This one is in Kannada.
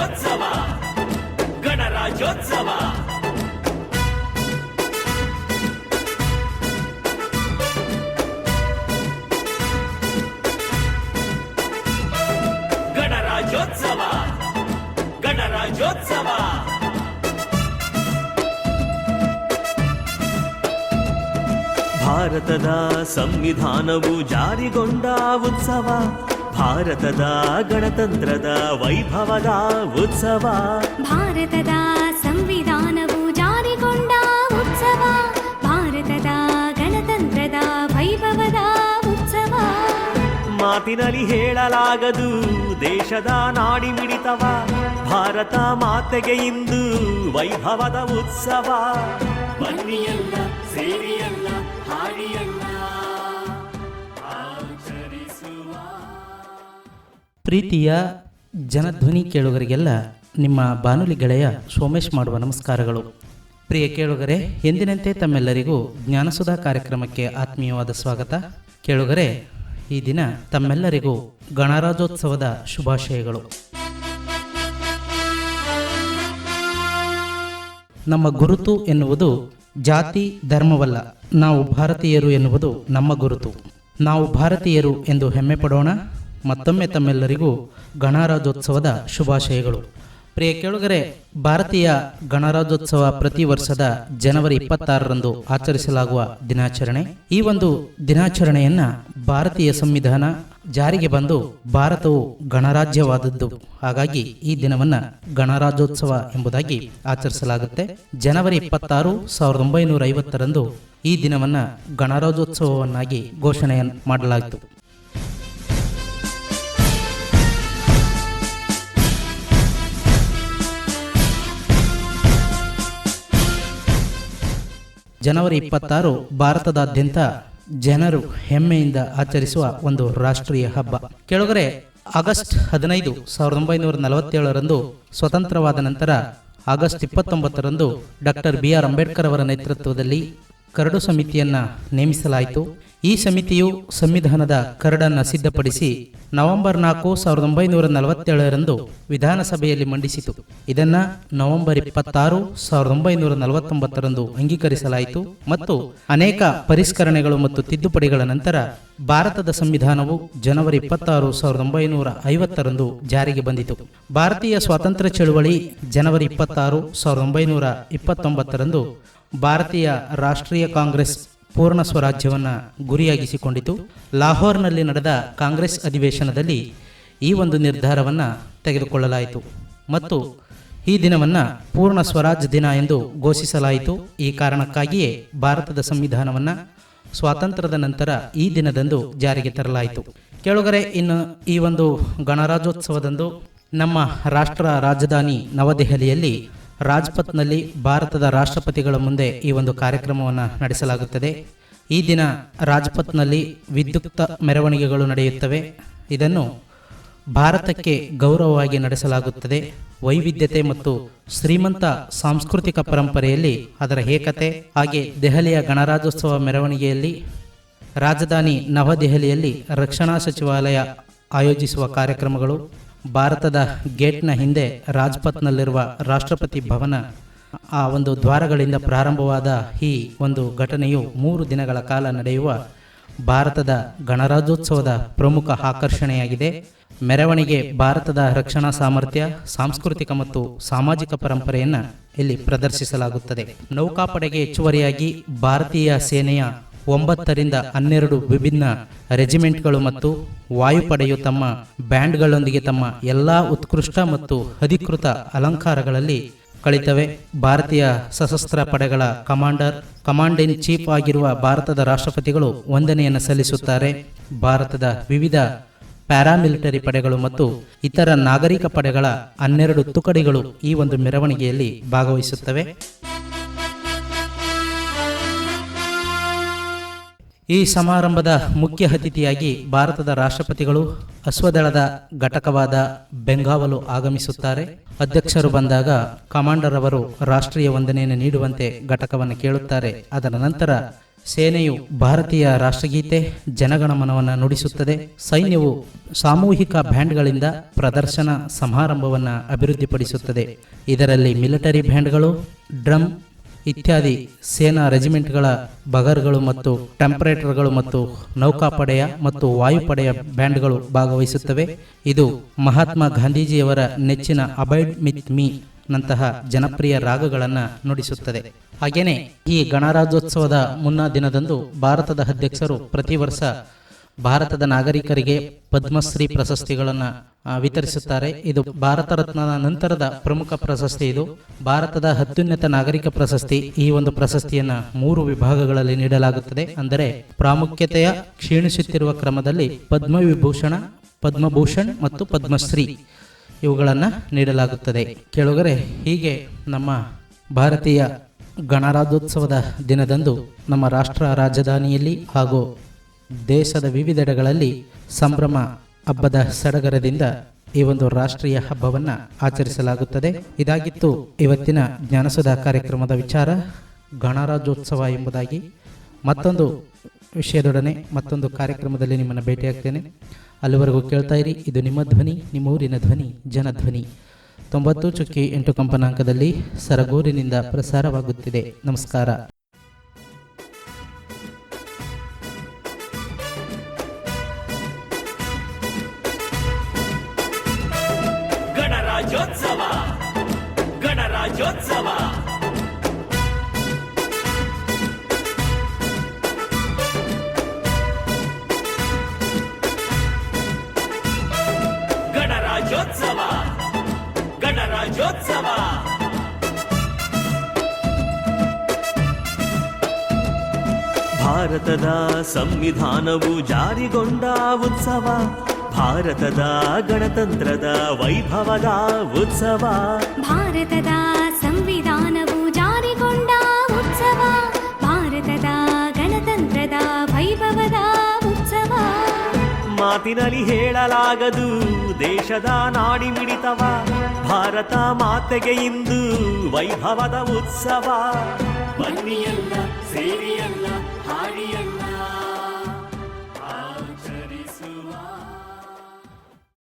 ಗಣರಾಜ್ಯೋತ್ಸವ ಗಣರಾಜ್ಯೋತ್ಸವ ಗಣರಾಜ್ಯೋತ್ಸವ ಗಣರಾಜ್ಯೋತ್ಸವ ಭಾರತದ ಸಂವಿಧಾನವು ಜಾರಿಗೊಂಡ ಉತ್ಸವ ಭಾರತದ ಗಣತಂತ್ರದ ವೈಭವದ ಉತ್ಸವ. ಭಾರತದ ಸಂವಿಧಾನವು ಜಾರಿಗೊಂಡ ಉತ್ಸವ. ಭಾರತದ ಗಣತಂತ್ರದ ವೈಭವದ ಉತ್ಸವ. ಮಾತಿನಲ್ಲಿ ಹೇಳಲಾಗದು ದೇಶದ ನಾಡಿ ಮಿಡಿತವ ಭಾರತ ಮಾತೆಗೆ ಇಂದು ವೈಭವದ ಉತ್ಸವ. ಬನ್ನಿಯಲ್ಲ ಸೇರಿಯಲ್ಲ ಹಾಡಿಯಲ್ಲ. ಪ್ರೀತಿಯ ಜನಧ್ವನಿ ಕೇಳುಗರಿಗೆಲ್ಲ ನಿಮ್ಮ ಬಾನುಲಿ ಗೆಳೆಯ ಸೋಮೇಶ್ ಮಾಡುವ ನಮಸ್ಕಾರಗಳು. ಪ್ರಿಯ ಕೇಳುಗರೆ, ಎಂದಿನಂತೆ ತಮ್ಮೆಲ್ಲರಿಗೂ ಜ್ಞಾನಸುಧಾ ಕಾರ್ಯಕ್ರಮಕ್ಕೆ ಆತ್ಮೀಯವಾದ ಸ್ವಾಗತ. ಕೇಳುಗರೆ, ಈ ದಿನ ತಮ್ಮೆಲ್ಲರಿಗೂ ಗಣರಾಜ್ಯೋತ್ಸವದ ಶುಭಾಶಯಗಳು. ನಮ್ಮ ಗುರುತು ಎನ್ನುವುದು ಜಾತಿ ಧರ್ಮವಲ್ಲ, ನಾವು ಭಾರತೀಯರು ಎನ್ನುವುದು ನಮ್ಮ ಗುರುತು. ನಾವು ಭಾರತೀಯರು ಎಂದು ಹೆಮ್ಮೆ ಪಡೋಣ ಮತ್ತೊಮ್ಮೆ ತಮ್ಮೆಲ್ಲರಿಗೂ ಗಣರಾಜ್ಯೋತ್ಸವದ ಶುಭಾಶಯಗಳು. ಪ್ರಿಯ ಕೇಳುಗರೆ, ಭಾರತೀಯ ಗಣರಾಜ್ಯೋತ್ಸವ ಪ್ರತಿ ವರ್ಷದ ಜನವರಿ ಇಪ್ಪತ್ತಾರರಂದು ಆಚರಿಸಲಾಗುವ ದಿನಾಚರಣೆ. ಈ ಒಂದು ದಿನಾಚರಣೆಯನ್ನ ಭಾರತೀಯ ಸಂವಿಧಾನ ಜಾರಿಗೆ ಬಂದು ಭಾರತವು ಗಣರಾಜ್ಯವಾದದ್ದು. ಹಾಗಾಗಿ ಈ ದಿನವನ್ನ ಗಣರಾಜ್ಯೋತ್ಸವ ಎಂಬುದಾಗಿ ಆಚರಿಸಲಾಗುತ್ತೆ. ಜನವರಿ ಇಪ್ಪತ್ತಾರು, ಸಾವಿರದ ಒಂಬೈನೂರ ಐವತ್ತರಂದು ಈ ದಿನವನ್ನ ಗಣರಾಜ್ಯೋತ್ಸವವನ್ನಾಗಿ ಘೋಷಣೆ ಮಾಡಲಾಯಿತು. ಜನವರಿ ಇಪ್ಪತ್ತಾರು ಭಾರತದಾದ್ಯಂತ ಜನರು ಹೆಮ್ಮೆಯಿಂದ ಆಚರಿಸುವ ಒಂದು ರಾಷ್ಟ್ರೀಯ ಹಬ್ಬ. ಕೆಳಗರೆ ಆಗಸ್ಟ್ ಹದಿನೈದು ಸಾವಿರದ ಒಂಬೈನೂರ ನಲವತ್ತೇಳರಂದು ಸ್ವತಂತ್ರವಾದ ನಂತರ ಆಗಸ್ಟ್ ಇಪ್ಪತ್ತೊಂಬತ್ತರಂದು ಡಾಕ್ಟರ್ ಬಿ ಆರ್ ಅಂಬೇಡ್ಕರ್ ಅವರ ನೇತೃತ್ವದಲ್ಲಿ ಕರಡು ಸಮಿತಿಯನ್ನು ನೇಮಿಸಲಾಯಿತು. ಈ ಸಮಿತಿಯು ಸಂವಿಧಾನದ ಕರಡನ್ನು ಸಿದ್ಧಪಡಿಸಿ ನವೆಂಬರ್ ನಾಲ್ಕು ಸಾವಿರದ ಒಂಬೈನೂರ ನಲವತ್ತೇಳರಂದು ವಿಧಾನಸಭೆಯಲ್ಲಿ ಮಂಡಿಸಿತು. ಇದನ್ನು ನವೆಂಬರ್ ಇಪ್ಪತ್ತಾರು ಸಾವಿರದ ಒಂಬೈನೂರ ನಲವತ್ತೊಂಬತ್ತರಂದು ಅಂಗೀಕರಿಸಲಾಯಿತು ಮತ್ತು ಅನೇಕ ಪರಿಷ್ಕರಣೆಗಳು ಮತ್ತು ತಿದ್ದುಪಡಿಗಳ ನಂತರ ಭಾರತದ ಸಂವಿಧಾನವು ಜನವರಿ ಇಪ್ಪತ್ತಾರು ಸಾವಿರದ ಒಂಬೈನೂರ ಐವತ್ತರಂದು ಜಾರಿಗೆ ಬಂದಿತು. ಭಾರತೀಯ ಸ್ವಾತಂತ್ರ್ಯ ಚಳುವಳಿ ಜನವರಿ ಇಪ್ಪತ್ತಾರು ಸಾವಿರದ ಒಂಬೈನೂರ ಇಪ್ಪತ್ತೊಂಬತ್ತರಂದು ಭಾರತೀಯ ರಾಷ್ಟ್ರೀಯ ಕಾಂಗ್ರೆಸ್ ಪೂರ್ಣ ಸ್ವರಾಜ್ಯವನ್ನು ಗುರಿಯಾಗಿಸಿಕೊಂಡಿತು. ಲಾಹೋರ್ನಲ್ಲಿ ನಡೆದ ಕಾಂಗ್ರೆಸ್ ಅಧಿವೇಶನದಲ್ಲಿ ಈ ಒಂದು ನಿರ್ಧಾರವನ್ನು ತೆಗೆದುಕೊಳ್ಳಲಾಯಿತು. ಮತ್ತು ಈ ದಿನವನ್ನು ಪೂರ್ಣ ಸ್ವರಾಜ್ ದಿನ ಎಂದು ಘೋಷಿಸಲಾಯಿತು. ಈ ಕಾರಣಕ್ಕಾಗಿಯೇ ಭಾರತದ ಸಂವಿಧಾನವನ್ನು ಸ್ವಾತಂತ್ರ್ಯದ ನಂತರ ಈ ದಿನದಂದು ಜಾರಿಗೆ ತರಲಾಯಿತು. ಕೆಳಗರೆ, ಇನ್ನು ಈ ಒಂದು ಗಣರಾಜ್ಯೋತ್ಸವದಂದು ನಮ್ಮ ರಾಷ್ಟ್ರ ರಾಜಧಾನಿ ನವದೆಹಲಿಯಲ್ಲಿ ರಾಜ್ಪಥ್ನಲ್ಲಿ ಭಾರತದ ರಾಷ್ಟ್ರಪತಿಗಳ ಮುಂದೆ ಈ ಒಂದು ಕಾರ್ಯಕ್ರಮವನ್ನು ನಡೆಸಲಾಗುತ್ತದೆ. ಈ ದಿನ ರಾಜ್ಪಥ್ನಲ್ಲಿ ವಿದ್ಯುಕ್ತ ಮೆರವಣಿಗೆಗಳು ನಡೆಯುತ್ತವೆ. ಇದನ್ನು ಭಾರತಕ್ಕೆ ಗೌರವವಾಗಿ ನಡೆಸಲಾಗುತ್ತದೆ. ವೈವಿಧ್ಯತೆ ಮತ್ತು ಶ್ರೀಮಂತ ಸಾಂಸ್ಕೃತಿಕ ಪರಂಪರೆಯಲ್ಲಿ ಅದರ ಏಕತೆ, ಹಾಗೆ ದೆಹಲಿಯ ಗಣರಾಜ್ಯೋತ್ಸವ ಮೆರವಣಿಗೆಯಲ್ಲಿ ರಾಜಧಾನಿ ನವದೆಹಲಿಯಲ್ಲಿ ರಕ್ಷಣಾ ಸಚಿವಾಲಯ ಆಯೋಜಿಸುವ ಕಾರ್ಯಕ್ರಮಗಳು ಭಾರತದ ಗೇಟ್ನ ಹಿಂದೆ ರಾಜ್ಪಥ್ನಲ್ಲಿರುವ ರಾಷ್ಟ್ರಪತಿ ಭವನ. ಆ ಒಂದು ದ್ವಾರಗಳಿಂದ ಪ್ರಾರಂಭವಾದ ಈ ಒಂದು ಘಟನೆಯು ಮೂರು ದಿನಗಳ ಕಾಲ ನಡೆಯುವ ಭಾರತದ ಗಣರಾಜ್ಯೋತ್ಸವದ ಪ್ರಮುಖ ಆಕರ್ಷಣೆಯಾಗಿದೆ. ಮೆರವಣಿಗೆ ಭಾರತದ ರಕ್ಷಣಾ ಸಾಮರ್ಥ್ಯ, ಸಾಂಸ್ಕೃತಿಕ ಮತ್ತು ಸಾಮಾಜಿಕ ಪರಂಪರೆಯನ್ನು ಇಲ್ಲಿ ಪ್ರದರ್ಶಿಸಲಾಗುತ್ತದೆ. ನೌಕಾಪಡೆಗೆ ಹೆಚ್ಚುವರಿಯಾಗಿ ಭಾರತೀಯ ಸೇನೆಯ ಒಂಬತ್ತರಿಂದ ಹನ್ನೆರಡು ವಿಭಿನ್ನ ರೆಜಿಮೆಂಟ್ಗಳು ಮತ್ತು ವಾಯುಪಡೆಯು ತಮ್ಮ ಬ್ಯಾಂಡ್ಗಳೊಂದಿಗೆ ತಮ್ಮ ಎಲ್ಲ ಉತ್ಕೃಷ್ಟ ಮತ್ತು ಅಧಿಕೃತ ಅಲಂಕಾರಗಳಲ್ಲಿ ಕಳಿತವೆ. ಭಾರತೀಯ ಸಶಸ್ತ್ರ ಪಡೆಗಳ ಕಮಾಂಡರ್, ಕಮಾಂಡ್ ಇನ್ ಚೀಫ್ ಆಗಿರುವ ಭಾರತದ ರಾಷ್ಟ್ರಪತಿಗಳು ವಂದನೆಯನ್ನು ಸಲ್ಲಿಸುತ್ತಾರೆ. ಭಾರತದ ವಿವಿಧ ಪ್ಯಾರಾಮಿಲಿಟರಿ ಪಡೆಗಳು ಮತ್ತು ಇತರ ನಾಗರಿಕ ಪಡೆಗಳ ಹನ್ನೆರಡು ತುಕಡಿಗಳು ಈ ಒಂದು ಮೆರವಣಿಗೆಯಲ್ಲಿ ಭಾಗವಹಿಸುತ್ತವೆ. ಈ ಸಮಾರಂಭದ ಮುಖ್ಯ ಅತಿಥಿಯಾಗಿ ಭಾರತದ ರಾಷ್ಟ್ರಪತಿಗಳು ಅಶ್ವದಳದ ಘಟಕವಾದ ಬೆಂಗಾವಲು ಆಗಮಿಸುತ್ತಾರೆ. ಅಧ್ಯಕ್ಷರು ಬಂದಾಗ ಕಮಾಂಡರ್ ಅವರು ರಾಷ್ಟ್ರೀಯ ವಂದನೆಯನ್ನು ನೀಡುವಂತೆ ಘಟಕವನ್ನು ಕೇಳುತ್ತಾರೆ. ಅದರ ನಂತರ ಸೇನೆಯು ಭಾರತೀಯ ರಾಷ್ಟ್ರಗೀತೆ ಜನಗಣಮನವನ್ನು ನುಡಿಸುತ್ತದೆ. ಸೈನ್ಯವು ಸಾಮೂಹಿಕ ಬ್ಯಾಂಡ್ಗಳಿಂದ ಪ್ರದರ್ಶನ ಸಮಾರಂಭವನ್ನು ಅಭಿವೃದ್ಧಿಪಡಿಸುತ್ತದೆ. ಇದರಲ್ಲಿ ಮಿಲಿಟರಿ ಬ್ಯಾಂಡ್ಗಳು, ಡ್ರಮ್ ಇತ್ಯಾದಿ ಸೇನಾ ರೆಜಿಮೆಂಟ್ಗಳ ಬಗರ್ಗಳು ಮತ್ತು ಟೆಂಪರೇಟರ್ಗಳು ಮತ್ತು ನೌಕಾಪಡೆಯ ಮತ್ತು ವಾಯುಪಡೆಯ ಬ್ಯಾಂಡ್ಗಳು ಭಾಗವಹಿಸುತ್ತವೆ. ಇದು ಮಹಾತ್ಮ ಗಾಂಧೀಜಿಯವರ ನೆಚ್ಚಿನ ಅಬೈಡ್ ಮಿತ್ ಮೀ ನಂತಹ ಜನಪ್ರಿಯ ರಾಗಗಳನ್ನು ನುಡಿಸುತ್ತದೆ. ಹಾಗೆಯೇ ಈ ಗಣರಾಜ್ಯೋತ್ಸವದ ಮುನ್ನಾ ದಿನದಂದು ಭಾರತದ ಅಧ್ಯಕ್ಷರು ಪ್ರತಿ ವರ್ಷ ಭಾರತದ ನಾಗರಿಕರಿಗೆ ಪದ್ಮಶ್ರೀ ಪ್ರಶಸ್ತಿಗಳನ್ನು ವಿತರಿಸುತ್ತಾರೆ. ಇದು ಭಾರತ ರತ್ನದ ನಂತರದ ಪ್ರಮುಖ ಪ್ರಶಸ್ತಿ ಇದು. ಭಾರತದ ಅತ್ಯುನ್ನತ ನಾಗರಿಕ ಪ್ರಶಸ್ತಿ ಈ ಒಂದು ಪ್ರಶಸ್ತಿಯನ್ನು ಮೂರು ವಿಭಾಗಗಳಲ್ಲಿ ನೀಡಲಾಗುತ್ತದೆ. ಅಂದರೆ ಪ್ರಾಮುಖ್ಯತೆಯ ಕ್ಷೀಣಿಸುತ್ತಿರುವ ಕ್ರಮದಲ್ಲಿ ಪದ್ಮವಿಭೂಷಣ, ಪದ್ಮಭೂಷಣ್ ಮತ್ತು ಪದ್ಮಶ್ರೀ ಇವುಗಳನ್ನು ನೀಡಲಾಗುತ್ತದೆ. ಕೆಳಗರೆ, ಹೀಗೆ ನಮ್ಮ ಭಾರತೀಯ ಗಣರಾಜ್ಯೋತ್ಸವದ ದಿನದಂದು ನಮ್ಮ ರಾಷ್ಟ್ರ ರಾಜಧಾನಿಯಲ್ಲಿ ಹಾಗೂ ದೇಶದ ವಿವಿಧೆಡೆಗಳಲ್ಲಿ ಸಂಭ್ರಮ ಹಬ್ಬದ ಸಡಗರದಿಂದ ಈ ಒಂದು ರಾಷ್ಟ್ರೀಯ ಹಬ್ಬವನ್ನು ಆಚರಿಸಲಾಗುತ್ತದೆ. ಇದಾಗಿತ್ತು ಇವತ್ತಿನ ಜ್ಞಾನಸದ ಕಾರ್ಯಕ್ರಮದ ವಿಚಾರ. ಗಣರಾಜ್ಯೋತ್ಸವ ಎಂಬುದಾಗಿ ಮತ್ತೊಂದು ವಿಷಯದೊಡನೆ ಮತ್ತೊಂದು ಕಾರ್ಯಕ್ರಮದಲ್ಲಿ ನಿಮ್ಮನ್ನು ಭೇಟಿಯಾಗ್ತೇನೆ. ಅಲ್ಲಿವರೆಗೂ ಕೇಳ್ತಾ ಇರಿ, ಇದು ನಿಮ್ಮ ಧ್ವನಿ ನಿಮ್ಮ ಊರಿನ ಧ್ವನಿ, ಜನಧ್ವನಿ. ತೊಂಬತ್ತು ಚುಕ್ಕಿ ಎಂಟು ಕಂಪನಾಂಕದಲ್ಲಿ ಸರಗೂರಿನಿಂದ ಪ್ರಸಾರವಾಗುತ್ತಿದೆ. ನಮಸ್ಕಾರ. ಗಣರಾಜ್ಯೋತ್ಸವ ಗಣರಾಜ್ಯೋತ್ಸವ ಗಣರಾಜ್ಯೋತ್ಸವ ಭಾರತದ ಸಂವಿಧಾನವು ಜಾರಿಗೊಂಡ ಉತ್ಸವ. ಭಾರತದ ಗಣತಂತ್ರದ ವೈಭವದ ಉತ್ಸವ. ಭಾರತದ ಸಂವಿಧಾನವು ಜಾರಿಗೊಂಡ ಉತ್ಸವ. ಭಾರತದ ಗಣತಂತ್ರದ ವೈಭವದ ಉತ್ಸವ. ಮಾತಿನಲ್ಲಿ ಹೇಳಲಾಗದು ದೇಶದ ನಾಡಿ ಮಿಡಿತವ ಭಾರತ ಮಾತೆಗೆ ಇಂದು ವೈಭವದ ಉತ್ಸವ. ಬನ್ನಿಯಲ್ಲ ಸೇರಿಯಲ್ಲ.